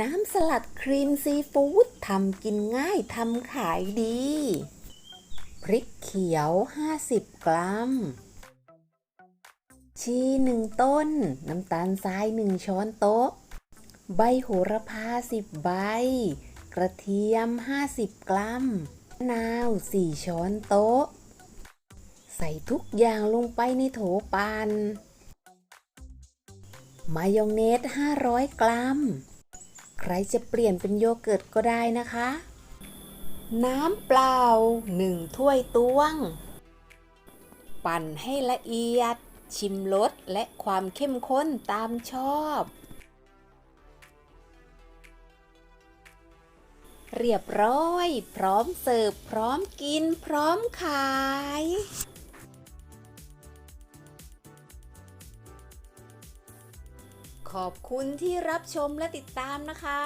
น้ำสลัดครีมซีฟู้ดทำกินง่ายทำขายดี พริกเขียว 50 กรัม ชีหนึ่งต้น น้ำตาลทรายหนึ่งช้อนโต๊ะ ใบโหระพา 10 ใบ กระเทียม 50 กรัมมะนาว 4 ช้อนโต๊ะ ใส่ทุกอย่างลงไปในโถปัน่นมายองเนส 500 กรัม ใครจะเปลี่ยนเป็นโยเกิร์ตก็ได้นะคะ น้ำเปล่า1ถ้วยตวง ปั่นให้ละเอียด ชิมรสและความเข้มข้นตามชอบ เรียบร้อย พร้อมเสิร์ฟ พร้อมกิน พร้อมขาย ขอบคุณที่รับชมและติดตามนะคะ